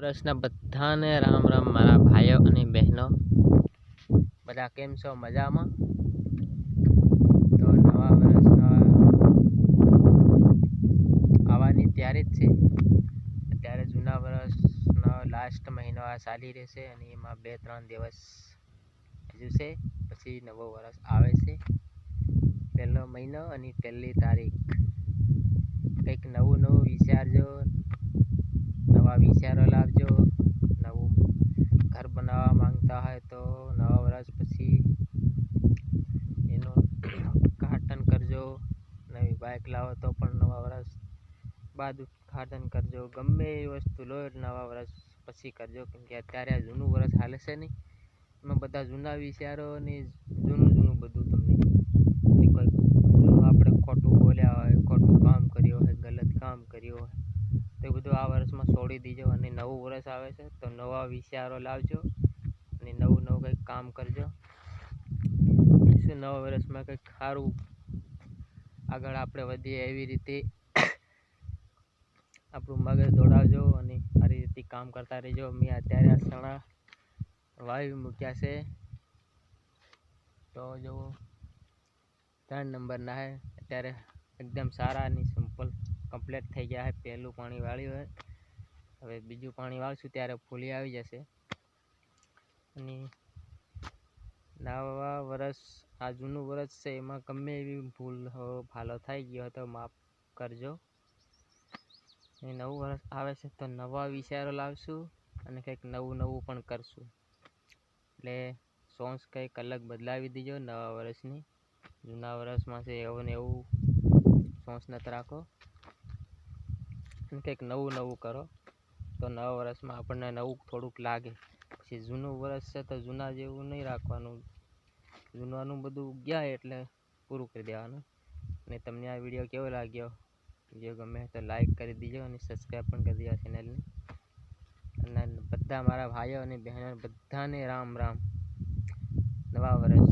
વર્ષના બધાને રામ રામ, મારા ભાઈઓ અને બહેનો. બધા કેમ છો? મજામાં? તો નવા વર્ષના આવવાની તૈયારી જ છે. અત્યારે જૂના વર્ષનો લાસ્ટ મહિનો આ ચાલી રહેશે અને એમાં બે, ત્રણ દિવસ હજુ છે. પછી નવો વર્ષ આવે છે. પહેલો મહિનો અને પહેલી તારીખ. કંઈક નવું નવું વિચારજો. નવા વિચારો લાવજો. બનાવવા માંગતા હોય તો નવા વર્ષ પછી એનું ઉદ્ઘાટન કરજો. નવી બાઇક લાવો તો પણ નવા વર્ષ બાદ ઉદઘાટન કરજો. ગમે એ વસ્તુ લો નવા વર્ષ પછી કરજો. કેમ કે અત્યારે જૂનું વર્ષ હાલે છે નહીં. એમાં બધા જૂના વિચારો ને જૂનું જૂનું બધું તમને અને કોઈ જૂનું આપણે ખોટું બોલ્યા હોય ખોટું કામ કર્યું હોય ગલત કામ કર્યું હોય તો એ વર્ષમાં છોડી દીજો અને નવું વર્ષ આવે છે, તો નવા વિચારો લાવજો અને નવું નવું કંઈક કામ કરજો. શું નવા વર્ષમાં કંઈક સારું આગળ આપણે વધીએ એવી રીતે આપણું મગજ દોડાવજો અને સારી રીતે કામ કરતા રહેજો. મેં અત્યારે આ ચણા વાવી મૂક્યા છે. તો જો ત્રણ નંબરના છે અત્યારે એકદમ સારા અને સિમ્પલ કમ્પ્લીટ થઈ ગયા છે પહેલું પાણી વાળ્યું હોય હવે બીજું પાણી વાળશું ત્યારે ફૂલી આવી જશે. અને નવા વરસ, આ જૂનું વરસ છે, એમાં ગમે એવી ભૂલ ભાલો થઈ ગયો તો માફ કરજો. એ નવું વર્ષ આવે છે તો નવા વિચારો લાવશું અને કંઈક નવું નવું પણ કરશું. એટલે સોંગ્સ કંઈક અલગ બદલાવી દીજો નવા વરસની. જૂના વર્ષમાં છે એવું ને એવું સોંગ્સ નથી રાખો. અને કંઈક નવું નવું કરો. તો નવા વર્ષમાં આપણને નવું થોડુંક લાગે. પછી જૂનું વર્ષ છે તો જૂના જેવું નહીં રાખવાનું. જૂનાનું બધું ગયા એટલે પૂરું કરી દેવાનું. અને તમને આ વીડિયો કેવો લાગ્યો? વીડિયો ગમે તો લાઈક કરી દીજો અને સબસ્ક્રાઈબ પણ કરી દીજો ચેનલને અને બધા મારા ભાઈઓ અને બહેનો બધાને રામ રામ. નવા વર્ષના